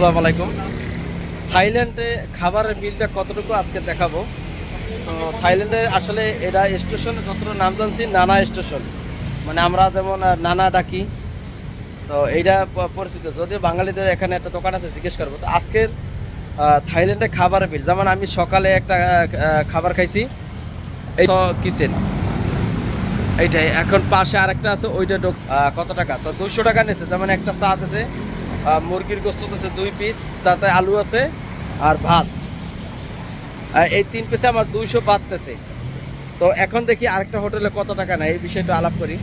আসসালামু আলাইকুম। থাইল্যান্ডে খাবারের বিলটা কতটুকু আজকে দেখাবো? থাইল্যান্ডে আসলে এটা স্টেশন যতটুকু নাম জানছি, নানা স্টেশন। মানে আমরা যেমন নানা ডাকি। তো এইটা পরিচিত। যদিও বাঙালিদের এখানে একটা দোকান আছে, জিজ্ঞেস করব। তো আজকের থাইল্যান্ডে খাবারের বিল যেমন আমি সকালে একটা খাবার খাইছি, এই কিচেন। এইটাই। এখন পাশে আরেকটা আছে, ওইটা কত টাকা? তো দুশো টাকা নিয়েছে যেমন একটা চা আছে মুরগির গোস্ত আছে দুই পিস তাতে আলু আছে আর ভাত। এই তিন পিসে আমার দুইশো বাদতেছে তো এখন দেখি আরেকটা হোটেলে কত টাকা নেয়, এই বিষয়টা আলাপ করি।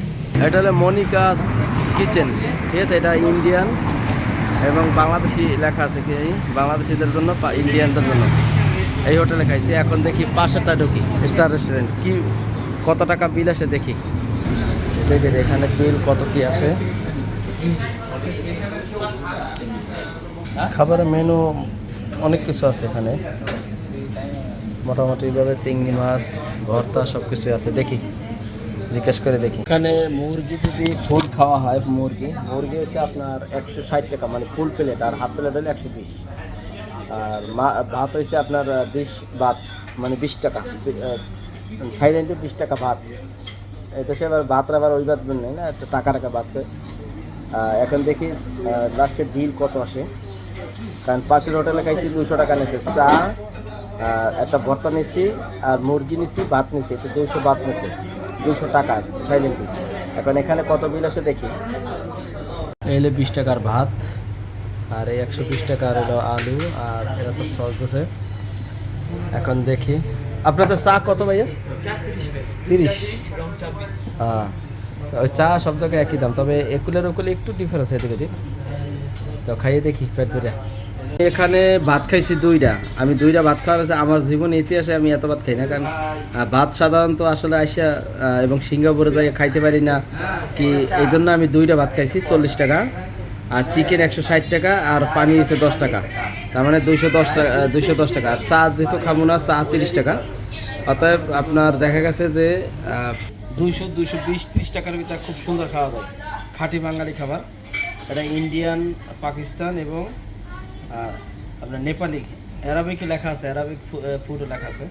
এটা হলো মনিকাস কিচেন, ঠিক আছে? এটা ইন্ডিয়ান এবং বাংলাদেশি লেখা আছে কি বাংলাদেশিদের জন্য ইন্ডিয়ানদের জন্য। এই হোটেলে খাইছি, এখন দেখি পাশেরটা ঢুকি। স্টার রেস্টুরেন্ট, কি কত টাকা বিল আসে দেখি। দেখি এখানে বিল কত কি আসে? খাবারের মেনু অনেক কিছু আছে এখানে। মোটামুটি ভাবে চিংড়ি মাছ, ভর্তা সব কিছু আছে। দেখি, জিজ্ঞেস করে দেখি। এখানে মুরগি যদি ফুল খাওয়া হয়, মুরগি মুরগি হচ্ছে আপনার একশো ষাট টাকা মানে ফুল প্লেট আর হাফ প্লেট হলে একশো বিশ। আর ভাত হয়েছে আপনার বিশ ভাত মানে বিশ টাকা। থাইল্যান্ডে বিশ টাকা ভাত। এদেশে আবার ভাত আবার ওই ভাত নেই না, একটা টাকা টাকা ভাত। এখন দেখি লাস্টে বিল কত আসে? কারণ পাশের হোটেলে খাইছি দুশো টাকা নিয়েছে চা আর একটা ভর্তা নিয়েছি আর মুরগি নিয়েছি ভাত নিয়েছি এটা দুশো ভাত নিয়েছে দুশো টাকা থাইল্যান্ডে এখন এখানে কত বিল আসে দেখি। এলে বিশ টাকার ভাত আর এই একশো বিশ টাকার হলো আলু আর এরা তো সস দিছে। এখন দেখি। আপনাদের চা কত ভাইয়া? তিরিশ হ্যাঁ চা সব জায়গায় একই দাম, তবে একুলের ওকুলে একটু ডিফারেন্স এদিক ওদিক। তো খাইয়ে দেখি, পেট ভরে। এখানে ভাত খাইছি দুইটা। আমি দুইটা ভাত খাওয়া আমার জীবন ইতিহাসে আমি এত ভাত খাই না, কারণ ভাত সাধারণত আসলে আইসা এবং সিঙ্গাপুরে যাই খাইতে পারি না কি এই জন্য আমি দুইটা ভাত খাইছি, চল্লিশ টাকা। আর চিকেন একশো ষাট টাকা, আর পানি হচ্ছে দশ টাকা। তার মানে দুইশো দশ টাকা দুইশো দশ টাকা। আর চা যেহেতু খাব না, চা তিরিশ টাকা। অতএব আপনার দেখা গেছে যে দুইশো দুইশো বিশ ত্রিশ টাকার ভিতরে খুব সুন্দর খাওয়া যায়। খাঁটি বাঙালি খাবার। এটা ইন্ডিয়ান পাকিস্তান এবং আপনার নেপালি অ্যারাবিক লেখা আছে অ্যারাবিক ফুডও লেখা আছে।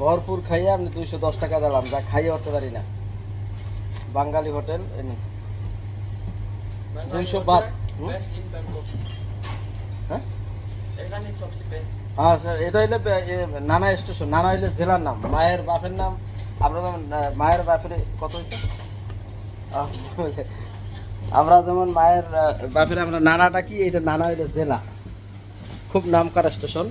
ভরপুর খাইয়ে আপনি দুইশো দশ টাকা দিলাম যা খাইয়ে উঠতে পারি না। বাঙালি হোটেল এনে দুইশো বাদ। হ্যাঁ? এটা হইলে নানা স্টেশন নানা হইলে জেলার নাম মায়ের বাপের নাম আমরা যেমন মায়ের বাপের কত আমরা যেমন মায়ের বাপের আমরা নানাটা কি? এটা নানা হইলে জেলা। খুব নাম করা স্টেশন।